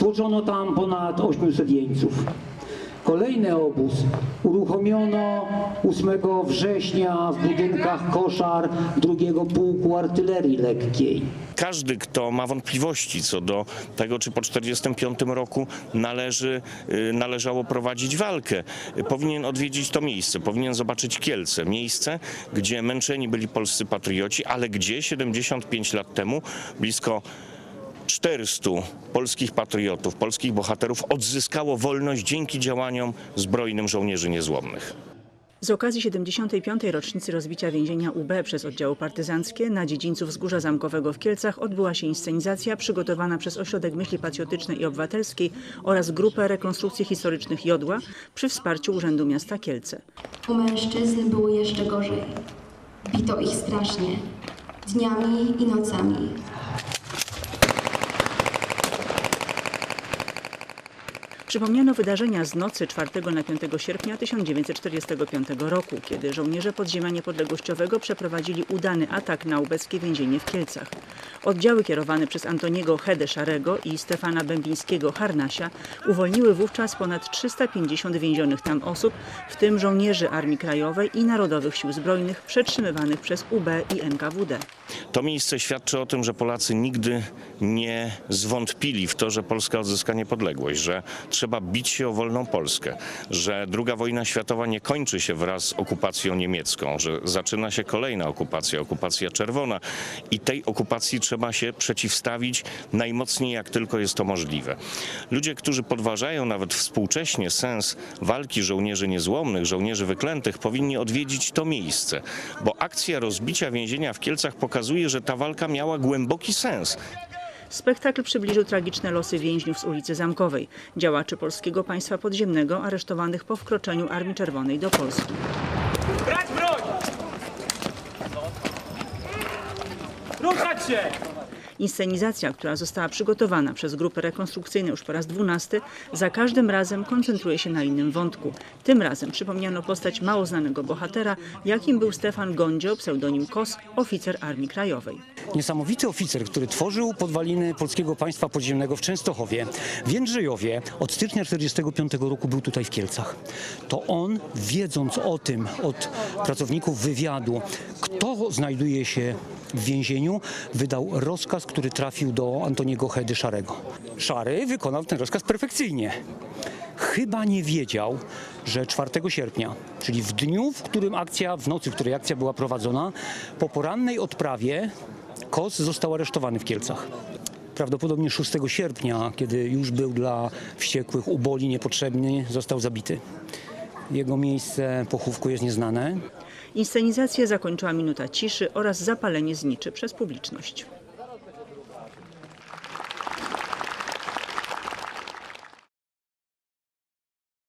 Stłoczono tam ponad 800 jeńców. Kolejny obóz uruchomiono 8 września w budynkach koszar drugiego pułku artylerii lekkiej. Każdy, kto ma wątpliwości co do tego, czy po 1945 roku należy, y, należało prowadzić walkę, powinien odwiedzić to miejsce, powinien zobaczyć Kielce. Miejsce, gdzie męczeni byli polscy patrioci, ale gdzie 75 lat temu blisko 400 polskich patriotów, polskich bohaterów odzyskało wolność dzięki działaniom zbrojnym żołnierzy niezłomnych. Z okazji 75. rocznicy rozbicia więzienia UB przez oddziały partyzanckie na dziedzińcu Wzgórza Zamkowego w Kielcach odbyła się inscenizacja przygotowana przez Ośrodek Myśli Patriotycznej i Obywatelskiej oraz Grupę Rekonstrukcji Historycznych Jodła przy wsparciu Urzędu Miasta Kielce. U mężczyzn było jeszcze gorzej. Bito ich strasznie, dniami i nocami. Przypomniano wydarzenia z nocy 4 na 5 sierpnia 1945 roku, kiedy żołnierze podziemia niepodległościowego przeprowadzili udany atak na ubeckie więzienie w Kielcach. Oddziały kierowane przez Antoniego Hede Szarego i Stefana Bębińskiego Harnasia uwolniły wówczas ponad 350 więzionych tam osób, w tym żołnierzy Armii Krajowej i Narodowych Sił Zbrojnych przetrzymywanych przez UB i NKWD. To miejsce świadczy o tym, że Polacy nigdy nie zwątpili w to, że Polska odzyska niepodległość, że trzeba bić się o wolną Polskę, że II wojna światowa nie kończy się wraz z okupacją niemiecką, że zaczyna się kolejna okupacja, okupacja czerwona i tej okupacji trzeba się przeciwstawić najmocniej jak tylko jest to możliwe. Ludzie, którzy podważają nawet współcześnie sens walki żołnierzy niezłomnych, żołnierzy wyklętych, powinni odwiedzić to miejsce, bo akcja rozbicia więzienia w Kielcach pokazuje, że ta walka miała głęboki sens. Spektakl przybliżył tragiczne losy więźniów z ulicy Zamkowej, działaczy polskiego państwa podziemnego aresztowanych po wkroczeniu Armii Czerwonej do Polski. Brać broń! Ruszać się! Inscenizacja, która została przygotowana przez grupy rekonstrukcyjne już po raz dwunasty, za każdym razem koncentruje się na innym wątku. Tym razem przypomniano postać mało znanego bohatera, jakim był Stefan Gondzio, pseudonim Kos, oficer Armii Krajowej. Niesamowity oficer, który tworzył podwaliny polskiego państwa podziemnego w Częstochowie, w Jędrzejowie. Od stycznia 1945 roku był tutaj w Kielcach. To on, wiedząc o tym od pracowników wywiadu, kto znajduje się w więzieniu, wydał rozkaz, który trafił do Antoniego Hedy Szarego. Szary wykonał ten rozkaz perfekcyjnie. Chyba nie wiedział, że 4 sierpnia, czyli w dniu, w którym akcja, w nocy, w której akcja była prowadzona, po porannej odprawie Kos został aresztowany w Kielcach. Prawdopodobnie 6 sierpnia, kiedy już był dla wściekłych uboli niepotrzebny, został zabity. Jego miejsce pochówku jest nieznane. Inscenizację zakończyła minuta ciszy oraz zapalenie zniczy przez publiczność.